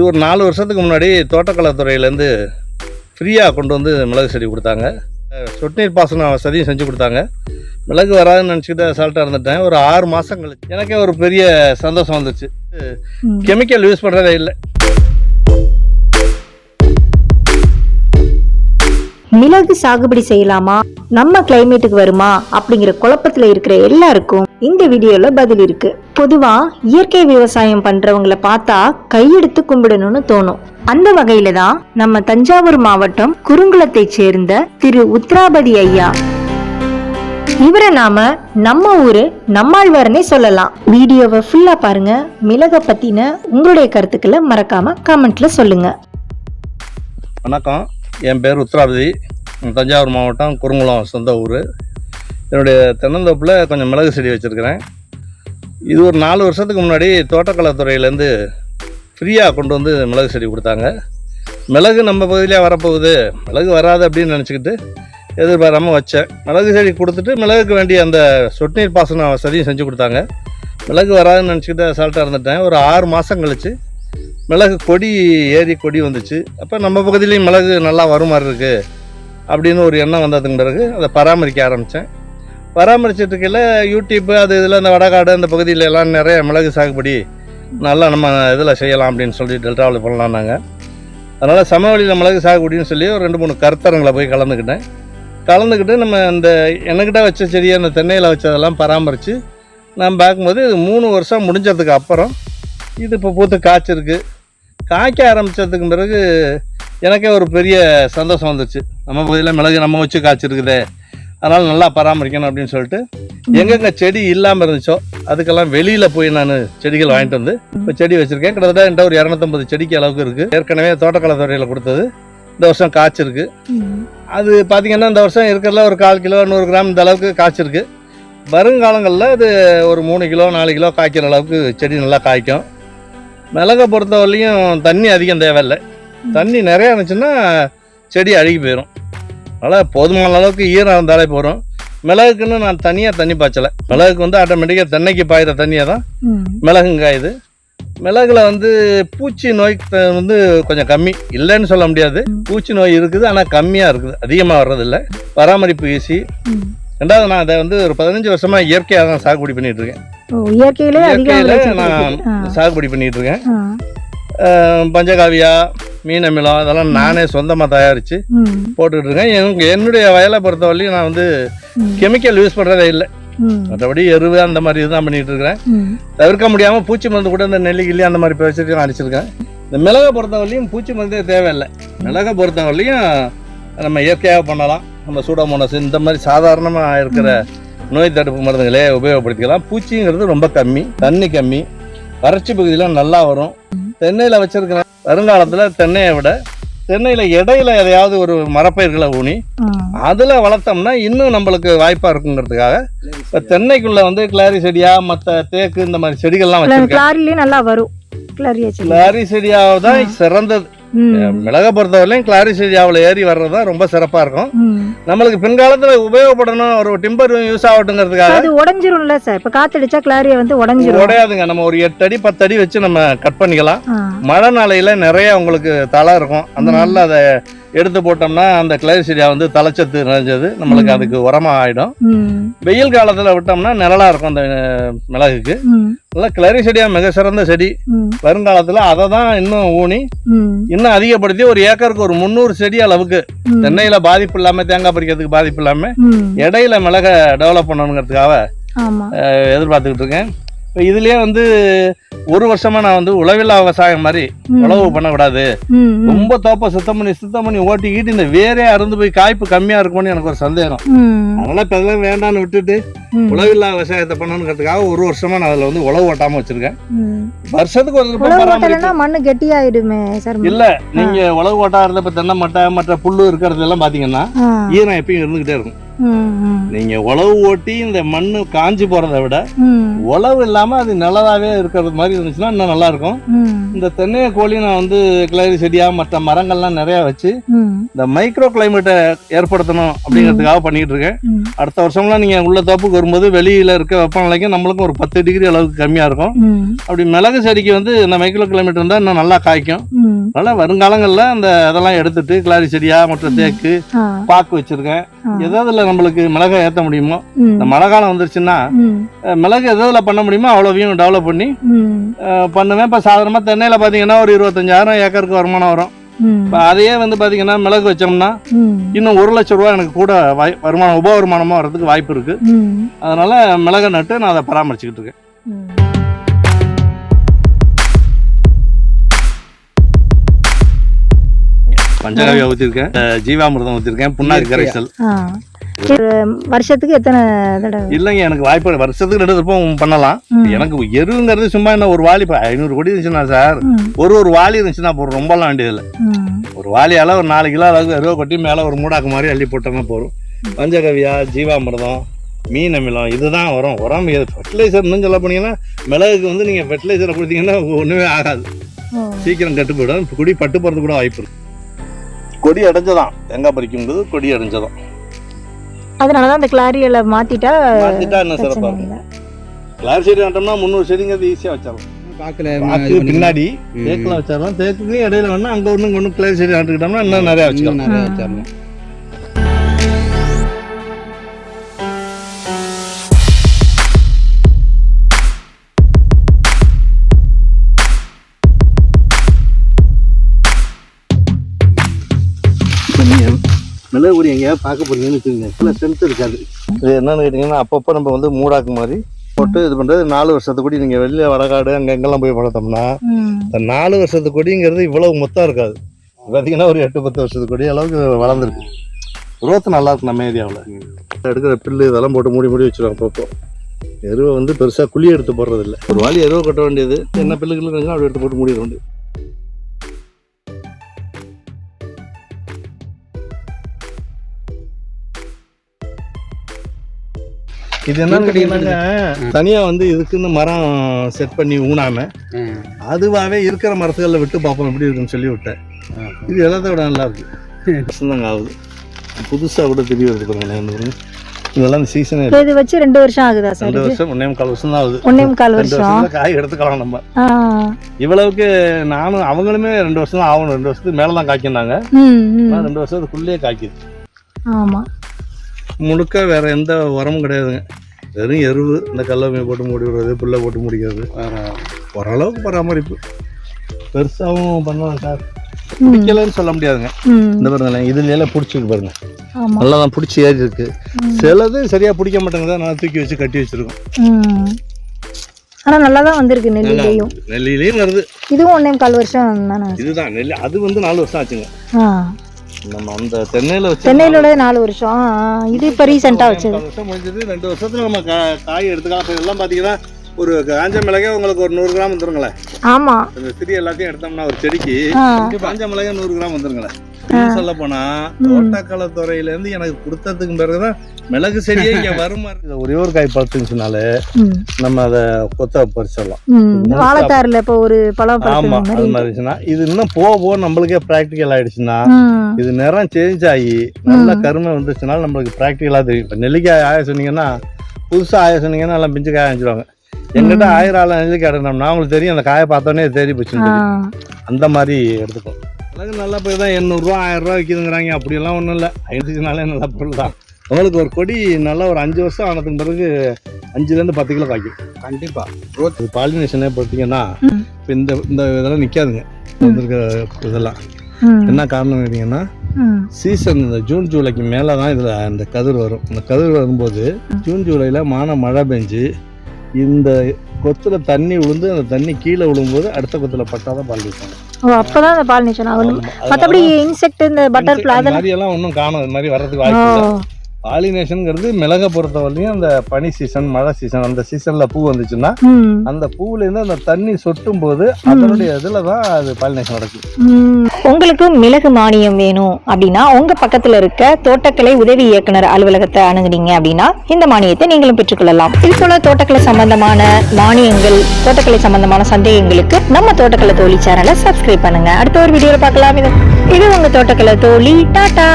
இது ஒரு நாலு வருஷத்துக்கு முன்னாடி தோட்டக்கலைத்துறையிலேருந்து ஃப்ரீயாக கொண்டு வந்து மிளகு செடி கொடுத்தாங்க. அஹ் சொட்டு நீர் பாசனம் வசதியும் செஞ்சு கொடுத்தாங்க. மிளகு வராதுன்னு நினச்சிக்கிட்டு அசால்ட்டாக இருந்துட்டேன். ஒரு ஆறு மாதம் கழிச்சு எனக்கே ஒரு பெரிய சந்தோஷம் வந்துச்சு. கெமிக்கல் யூஸ் பண்ணுறதே இல்லை. மிளகு சாகுபடி செய்யலாமா? நம்ம கிளைமேட்டுக்கு வருமா? அப்படிங்கிற குழப்பத்துல இருக்கிற எல்லாருக்கும் இந்த வீடியோல பதில் இருக்கு. பொதுவா இயற்கை விவசாயம் பண்றவங்கள பார்த்தா கையெடுத்து கும்பிடணும்னு தோணும். அந்த வகையில தான் நம்ம தஞ்சாவூர் மாவட்டம் குறுங்குளத்தை சேர்ந்த திரு உத்ராபதி ஐயா. இவரை நாம நம்ம ஊரு நம்மாழ்வார்னே சொல்லலாம். வீடியோவை ஃபுல்லா பாருங்க. மிளக பத்தின உங்களுடைய கருத்துக்களை மறக்காம கமெண்ட்ல சொல்லுங்க. வணக்கம். என் பேர் உத்ராபதி தஞ்சாவூர் மாவட்டம் குறுங்குளம் சொந்த ஊர். என்னுடைய தென்னந்தோப்பில் கொஞ்சம் மிளகு செடி வச்சுருக்கிறேன். இது ஒரு நாலு வருஷத்துக்கு முன்னாடி தோட்டக்கலைத்துறையிலேருந்து ஃப்ரீயாக கொண்டு வந்து மிளகு செடி கொடுத்தாங்க. மிளகு நம்ம பகுதியிலே வரப்போகுது. மிளகு வராது அப்படின்னு நினச்சிக்கிட்டு எதிர்பாராமல் வச்சேன். மிளகு செடி கொடுத்துட்டு மிளகுக்கு வேண்டிய அந்த சொட்டு நீர் பாசனம் வசதியும் செஞ்சு கொடுத்தாங்க. மிளகு வராதுன்னு நினச்சிக்கிட்டு அசால்ட்டாக இருந்துட்டேன். ஒரு ஆறு மாதம் கழிச்சு மிளகு கொடி ஏறி கொடி வந்துச்சு. அப்போ நம்ம பகுதியிலையும் மிளகு நல்லா வரும் மாதிரி இருக்குது அப்படின்னு ஒரு எண்ணம் வந்ததுக்கு பிறகு அதை பராமரிக்க ஆரம்பித்தேன் பராமரிச்சிட்டு இருக்கையில் யூடியூப்பு அது இதில் இந்த வடகாடு அந்த பகுதியில் எல்லாம் நிறைய மிளகு சாகுபடி நல்லா நம்ம இதில் செய்யலாம் அப்படின்னு சொல்லி டெல்டாவில் பண்ணலாம் நாங்கள் அதனால் சமவெளியில் மிளகு சாகுபடின்னு சொல்லி ஒரு ரெண்டு மூணு கருத்தரங்களை போய் கலந்துக்கிட்டேன். கலந்துக்கிட்டு நம்ம இந்த என்கிட்ட வச்ச செடியை அந்த தென்னையில் வச்சதெல்லாம் பராமரித்து நான் பார்க்கும்போது இது மூணு வருஷம் முடிஞ்சதுக்கு அப்புறம் இது இப்போ பூத்து காய்ச்சிருக்கு. காய்க்க ஆரம்பித்ததுக்கு பிறகு எனக்கே ஒரு பெரிய சந்தோஷம் வந்துச்சு. நம்ம பகுதியில் மிளகு நம்ம வச்சு காய்ச்சிருக்குதே. அதனால் நல்லா பராமரிக்கணும் அப்படின்னு சொல்லிட்டு எங்கெங்கே செடி இல்லாமல் இருந்துச்சோ அதுக்கெல்லாம் வெளியில் போய் நான் செடிகள் வாங்கிட்டு வந்து இப்போ செடி வச்சுருக்கேன். கிட்டத்தட்ட என்கிட்ட ஒரு இரநூத்தம்பது செடிக்கு அளவுக்கு இருக்குது ஏற்கனவே தோட்டக்கலைத்துறையில் கொடுத்தது. இந்த வருஷம் காய்ச்சிருக்கு. அது பார்த்தீங்கன்னா இந்த வருஷம் இருக்கிறதுல ஒரு கால் கிலோ நூறு கிராம் இந்த அளவுக்கு காய்ச்சிருக்கு. வருங்காலங்களில் இது ஒரு மூணு கிலோ நாலு கிலோ காய்க்கிற அளவுக்கு செடி நல்லா காய்க்கும். மிளகை பொறுத்தவரையிலையும் தண்ணி அதிகம் தேவையில்லை. தண்ணி நிறையா இருந்துச்சுன்னா செடி அழுகி போயிடும் அதனால் போதுமான அளவுக்கு ஈரம் இருந்தாலே போதும். மிளகுக்குன்னு நான் தனியாக தண்ணி பாய்ச்சலை. மிளகுக்கு வந்து ஆட்டோமேட்டிக்காக தென்னைக்கு பாயிற தண்ணியை தான். மிளகும் காயுது. மிளகுல வந்து பூச்சி நோய் வந்து கொஞ்சம் கம்மி. இல்லைன்னு சொல்ல முடியாது. பூச்சி நோய் இருக்குது ஆனால் கம்மியாக இருக்குது. அதிகமாக வர்றதில்ல. பராமரிப்பு ஈஸி. ரெண்டாவது நான் அதை வந்து ஒரு பதினஞ்சு வருஷமாக இயற்கையாக தான் சாகுபடி பண்ணிட்டு இருக்கேன். இயற்கையிலே இயற்கையில் நான் சாகுபடி பண்ணிட்டு இருக்கேன் பஞ்சகாவியா மீன் அமிலம் அதெல்லாம் நானே சொந்தமாக தயாரித்து போட்டுக்கிட்டு இருக்கேன் எனக்கு என்னுடைய வயலை பொறுத்தவரையிலும் நான் வந்து கெமிக்கல் யூஸ் பண்ணுறதே இல்லை. மற்றபடி எருவு அந்த மாதிரி இதுதான் பண்ணிட்டு இருக்கிறேன் தவிர்க்க முடியாமல் பூச்சி மருந்து கூட இந்த நெல்லி கிள்ளி அந்த மாதிரி பிரச்சனை நான் அடிச்சிருக்கேன். இந்த மிளகை பொறுத்தவரையிலையும் பூச்சி மருந்தே தேவையில்லை. மிளகை பொறுத்தவரையிலையும் நம்ம இயற்கையாக பண்ணலாம். நம்ம சூடோமோனஸ் இந்த மாதிரி சாதாரணமாக இருக்கிற நோய் தடுப்பு மருந்துகளே உபயோகப்படுத்திக்கலாம். பூச்சிங்கிறது ரொம்ப கம்மி தண்ணி கம்மி வறட்சி பகுதியில் நல்லா வரும். தென்னையில் வச்சிருக்கிற வருங்காலத்தில் தென்னையை விட தென்னையில் இடையில எதையாவது ஒரு மரப்பயிர்களை ஊனி அதில் வளர்த்தோம்னா இன்னும் நம்மளுக்கு வாய்ப்பாக இருக்குங்கிறதுக்காக. இப்போ தென்னைக்குள்ள வந்து கிளாரி செடியா மற்ற தேக்கு இந்த மாதிரி செடிகள்லாம் வச்சிருக்கேன். கிளாரி செடியாவை தான் சிறந்தது. மிளகை பொறுத்தவரையிலும் கிளாரி செடியாவில் ஏறி வர்றது தான் ரொம்ப சிறப்பாக இருக்கும். நம்மளுக்கு பின்காலத்தில் உபயோகப்படணும் ஒரு டிம்பர் யூஸ் ஆகட்டுங்கிறதுக்காக அது உடைஞ்சிரும்ல சார் இப்ப காத்தடிச்சா கிளாரியா வந்து உடைஞ்சிரும். உடையாதுங்க. நம்ம ஒரு எட்டு அடி பத்து அடி வச்சு நம்ம கட் பண்ணிக்கலாம். மழை நாளையில நிறைய உங்களுக்கு தலை இருக்கும். அந்த நாளில் அதை எடுத்து போட்டோம்னா அந்த கிளாரி செடியா வந்து தலைச்சத்து நிறைஞ்சது நம்மளுக்கு அதுக்கு உரமா ஆயிடும். வெயில் காலத்தில் விட்டோம்னா நிழலா இருக்கும் அந்த மிளகுக்கு. நல்லா கிளரி செடியா மிக சிறந்த செடி. வருங்காலத்தில் அதை தான் இன்னும் ஊனி. இன்னும் அதிகப்படுத்தி ஒரு ஏக்கருக்கு ஒரு முந்நூறு செடி அளவுக்கு. தென்னையில பாதிப்பு இல்லாம தேங்காய் பறிக்கிறதுக்கு பாதிப்பு இல்லாம. இடையில மிளகை டெவலப் பண்ணணுங்கிறதுக்காக எதிர்பார்த்துக்கிட்டு இருக்கேன் இதுலயே வந்து ஒரு வருஷமா நான் வந்து உழவில்லா விவசாயம் மாதிரி. உழவு பண்ணக்கூடாது. ரொம்ப தோப்பை சுத்தம் பண்ணி சுத்தம் பண்ணி ஓட்டிக்கிட்டு இந்த வேரே அறுந்து போய் காய்ப்பு கம்மியா இருக்கும்னு எனக்கு ஒரு சந்தேகம். அதனால இப்போ அதெல்லாம் வேண்டாம்னு விட்டுட்டு. உழவில்லா விவசாயத்தை பண்ணணுங்கிறதுக்காக ஒரு வருஷமா நான் அதில் வந்து உழவு ஓட்டாம வச்சிருக்கேன். வருஷத்துக்கு ஒரு மண்ணு கெட்டியாயிடுமே இல்ல நீங்க உழவு ஓட்டாடுறத இப்ப தென்னை மட்டை மற்ற புல்லு இருக்கிறது எல்லாம் பாத்தீங்கன்னா. ஈரம் எப்பயும் இருந்துகிட்டே இருக்கும் நீங்கள் உழவு ஓட்டி இந்த மண் காஞ்சி போகிறத விட உழவு இல்லாமல் அது நல்லதாகவே இருக்கிறது மாதிரி இருந்துச்சுன்னா இன்னும் நல்லாயிருக்கும் ம், இந்த தென்னைய கோழி நான் வந்து கிளரி செடியாக மற்ற மரங்கள்லாம் நிறையா வச்சு இந்த மைக்ரோ கிளைமேட்டை ஏற்படுத்தணும் அப்படிங்கிறதுக்காக பண்ணிக்கிட்டு இருக்கேன். அடுத்த வருஷம்லாம் நீங்கள் உள்ள தோப்புக்கு வரும்போது வெளியில் இருக்க வெப்பநிலைக்கு நம்மளுக்கும் ஒரு பத்து டிகிரி அளவுக்கு கம்மியாக இருக்கும். அப்படி மிளகு செடிக்கு வந்து இந்த மைக்ரோ கிளைமேட் இருந்தால் இன்னும் நல்லா காய்க்கும். அதனால் வருங்காலங்களில் அந்த இதெல்லாம் எடுத்துட்டு கிளாரி செடியா மற்ற தேக்கு பாக்கு வச்சுருக்கேன். ஆ. எதாவதுல நம்மளுக்கு மிளகை ஏற்ற முடியுமோ? இந்த மழை காலம் வந்துருச்சுன்னா மிளகு எதாவதுல பண்ண முடியுமோ அவ்வளோவையும் டெவலப் பண்ணி பண்ணுவேன். இப்போ சாதாரணமாக தென்னையில் பார்த்தீங்கன்னா ஒரு இருபத்தஞ்சாயிரம் ஏக்கருக்கு வருமானம் வரும். இப்போ அதையே வந்து பார்த்தீங்கன்னா மிளகு வச்சோம்னா இன்னும் ஒரு லட்ச ரூபா எனக்கு கூட வாய் வருமானம் உப வருமானமாக வர்றதுக்கு வாய்ப்பு இருக்குது ம், அதனால் மிளகை நட்டு நான் அதை பராமரிச்சுக்கிட்டு இருக்கேன். பஞ்சகாவியா ஊற்றிருக்கேன் ஜீவாமிர்தம் ஊற்றிருக்கேன் புண்ணாக்கு கரைசல். வருஷத்துக்கு எத்தனை தடவை? இல்லைங்க எனக்கு வாய்ப்பு வருஷத்துக்கு ரெண்டு திருப்பம் பண்ணலாம். எனக்கு எருங்கிறது சும்மா என்ன ஒரு வாளி இப்போ ஐநூறு கோடி இருந்துச்சுன்னா சார் ஒரு ஒரு வாளி இருந்துச்சுன்னா போதும். ரொம்பலாம் வேண்டியதில்லை ஒரு வாளியால் ஒரு நாலு கிலோ அளவுக்கு எருவை கொட்டி மேலே ஒரு மூடாக்கு மாதிரி அள்ளி போட்டோம்னா போதும். பஞ்சகவியா ஜீவாமிர்தம் மீன் அமிலம் இதுதான் வரும் உரம் ஃபெர்டிலைசர்னு சொல்ல போனீங்கன்னா மிளகுக்கு வந்து நீங்கள் ஃபெர்டிலைசரை கொடுத்தீங்கன்னா ஒன்றுமே ஆகாது. சீக்கிரம் கெட்டு போயிடும். கொடி பட்டு போகிறது கூட வாய்ப்பு இருக்கு. கொடி அடைஞ்சதான். தேங்காய் பறிக்கும்போது கொடி அடைஞ்சதான். அதனாலதான் அந்த கிளாரியல மாத்திட்டா மாற்றிட்டா இன்னும் சிறப்பாக இருக்கும். கிளார் செடி நட்டோம்னா முந்நூறு செடிங்கிறது ஈஸியாக வச்சிடலாம். பாக்கல பாக்கு பின்னாடி தேக்கெல்லாம் வச்சிடலாம். தேக்குக்கு இடையில வேணா அங்கே ஒன்று ஒன்று கிளர் செடி நட்டுக்கிட்டோம்னா இன்னும் நிறையா வச்சுக்கலாம். நிறைய. வச்சிடலாம். மிளகு ஒரு எங்கேயாவது பார்க்க போறீங்கன்னு வச்சுக்கோங்க. சில ஸ்ட்ரென்த் இருக்காது. இது என்னன்னு கேட்டிங்கன்னா அப்பப்போ நம்ம வந்து மூடாக்கு மாதிரி போட்டு இது பண்ணுறது நாலு வருஷத்து கொடி நீங்கள் வெளியில வடகாடு அங்கே எங்கெல்லாம் போய் வளர்த்தோம்னா இந்த நாலு வருஷத்து கொடிங்கிறது இவ்வளவு மொத்தம் இருக்காது. பார்த்தீங்கன்னா ஒரு எட்டு பத்து வருஷத்து கொடி அளவுக்கு வளர்ந்துருக்கு. குரோத் நல்லா இருக்கு நம்ம ஏரியாவில் எடுக்கிற பில்லு இதெல்லாம் போட்டு மூடி மூடி வச்சிருவோம் அப்பப்போ. எருவை வந்து பெருசாக குழி எடுத்து போடுறது இல்லை ஒரு வாலி எருவை கொட்ட வேண்டியது என்ன பில்லுகள் அப்படி எடுத்து போட்டு மூடிட வேண்டியது. இது என்னன்னு கேட்டீங்கன்னாங்க தனியாக வந்து இதுக்குன்னு மரம் செட் பண்ணி ஊனாம அதுவாகவே இருக்கிற மரத்துகளில் விட்டு பார்ப்போம் எப்படி இருக்குன்னு சொல்லி விட்டேன். இது எல்லாத்த விட நல்லா இருக்கு. வருஷம்தாங்க ஆகுது. புதுசாக கூட தெரிய வருது பாருங்களேன். இதெல்லாம் இந்த சீசனே இது வச்சு ரெண்டு வருஷம் ஆகுதா சார் ரெண்டு வருஷம் ஒன்னே முக்கால் வருஷம் தான் ஆகுது. ஒன்னே முக்கால் ரெண்டு வருஷம். காய் எடுத்துக்கலாம் நம்ம. இவ்வளவுக்கு நானும் அவங்களுமே ரெண்டு வருஷம் தான் ஆகணும். ரெண்டு வருஷத்துக்கு மேலே தான் காய்க்கினாங்க ரெண்டு வருஷத்துக்குள்ளேயே காய்க்குது. ஆமா. முழுக்க வேற எந்த உரமும் கிடையாதுங்க. வெறும் எருவு இந்த கல்லமையை போட்டு மூடி விடுறது புல்லை போட்டு முடிக்கிறது ஓரளவுக்கு பராமரிப்பு. பெருசாகவும் பண்ணலாம் சார். பிடிக்கலன்னு சொல்ல முடியாதுங்க. இந்த பாருங்களேன் இதுல எல்லாம் பிடிச்சிருக்கு பாருங்க. ஆமா. நல்லா தான் பிடிச்சி ஏறி இருக்கு சிலது சரியா பிடிக்க மாட்டேங்குது நல்லா தூக்கி வச்சு கட்டி வச்சிருக்கோம். ஆனா நல்லா தான் வந்திருக்கு நெல்லிலையும். நெல்லிலையும் வருது. இதுவும் ஒன்னே முக்கால் வருஷம் தானே இதுதான் நெல்லி அது வந்து நாலு வருஷம் ஆச்சுங்க. நம்ம அந்த தென்னையில வச்சு சென்னையில உள்ளது நாலு வருஷம். இது இப்ப ரீசெண்டா நாலு வச்சது. வருஷம் முடிஞ்சது. ரெண்டு வருஷத்துல நம்ம காய் எடுத்துக்கலாம். இப்ப எல்லாம் பாத்தீங்கன்னா ஒரு காஞ்ச மிளகே உங்களுக்கு ஒரு நூறு கிராம் வந்துருங்களேன். ஆமா. இந்த திரி எல்லாத்தையும் எடுத்தோம்னா ஒரு செடிக்கு காஞ்ச மிளகே நூறு கிராம் வந்துருங்களேன். இன்னும் சொல்ல போனா தோட்டக்கலைத்துறையில இருந்து எனக்கு கொடுத்ததுக்கு பிறகுதான் மிளகு செடியே இங்க வருமா? இருக்கு. ஒரே ஒரு காய் பழுத்துச்சுனாலே நம்ம அதை கொத்த பறிச்சிடலாம். வாழைத்தாறுல இப்ப ஒரு பழம் ஆமா அது மாதிரி. மாதிரி இருந்துச்சுன்னா இது இன்னும் போக போக நம்மளுக்கே ப்ராக்டிக்கல் ஆயிடுச்சுன்னா இது நிறம் சேஞ்ச் ஆகி நல்ல கருமை வந்துச்சுனால நம்மளுக்கு ப்ராக்டிக்கலாக தெரியும். இப்போ நெல்லிக்காய் ஆய சொன்னீங்கன்னா புதுசாக ஆய சொன்னீங்கன்னா எல்லாம் பிஞ்சு காய வச்சிருவாங்க எங்கிட்ட ஆயிரம் ஆள் நெல்லிக்காய் எடுக்கணும்னா உங்களுக்கு தெரியும் அந்த காயை பார்த்தோன்னே தேடி தெரியும். அந்த மாதிரி எடுத்துக்கும் மிளகு நல்லா போய் தான் எண்ணூறுரூவா ஆயிரம் ரூபா விற்கிதுங்கிறாங்க அப்படியெல்லாம் ஒன்றும் இல்லை. ஐந்துச்சுனாலே நல்ல பொருள் தான். உங்களுக்கு ஒரு கொடி நல்லா ஒரு அஞ்சு வருஷம் ஆனதுக்கு பிறகு அஞ்சுலேருந்து பத்து கிலோ காய்க்கும். கண்டிப்பா. இது பாலினேஷனே பார்த்தீங்கன்னா. இப்போ இந்த இந்த இதெல்லாம் நிற்காதுங்க வந்திருக்க இதெல்லாம். என்ன காரணம் கேட்டிங்கன்னா சீசன் இந்த ஜூன் ஜூலைக்கு மேலே தான் இதில் அந்த கதிர் வரும். இந்த கதிர் வரும்போது ஜூன் ஜூலையில் மான மழை பெஞ்சு இந்த கொத்துல தண்ணி விழுந்து அந்த தண்ணி கீழே விழும்போது அடுத்த கொத்துல பட்டாதான் தான் பால் வைப்பாங்க ஓ அப்பதான் அந்த பாலினேஷன் ஆகணும். ஆமா. மத்தபடி இன்செக்ட் இந்த பட்டர்ஃப்ளை அது அதெல்லாம் ஒன்றும் காணும். இது மாதிரி வர்றதுக்கு வாய்ப்பு இல்லை பாலினேஷனுங்கிறது மிளகை பொறுத்தவரையும் அந்த பனி சீசன் மழை சீசன் அந்த சீசன்ல பூ வந்துச்சுன்னா அந்த பூவுல இருந்து அந்த தண்ணி சொட்டும் போது அதனுடைய இதுல தான் அது பாலினேஷன் நடக்குது. ம். உங்களுக்கு மிளகு மானியம் வேணும் அப்படின்னா உங்க பக்கத்துல இருக்க தோட்டக்கலை உதவி இயக்குனர் அலுவலகத்தை அணுகுனீங்க அப்படின்னா இந்த மானியத்தை நீங்களும் பெற்றுக்கொள்ளலாம். இது போல தோட்டக்கலை சம்பந்தமான மானியங்கள் தோட்டக்கலை சம்பந்தமான சந்தேகங்களுக்கு நம்ம தோட்டக்கலை தோழி சேனலை சப்ஸ்கிரைப் பண்ணுங்க. அடுத்த ஒரு வீடியோல பார்க்கலாம். இது உங்க தோட்டக்கலை தோழி. டாடா!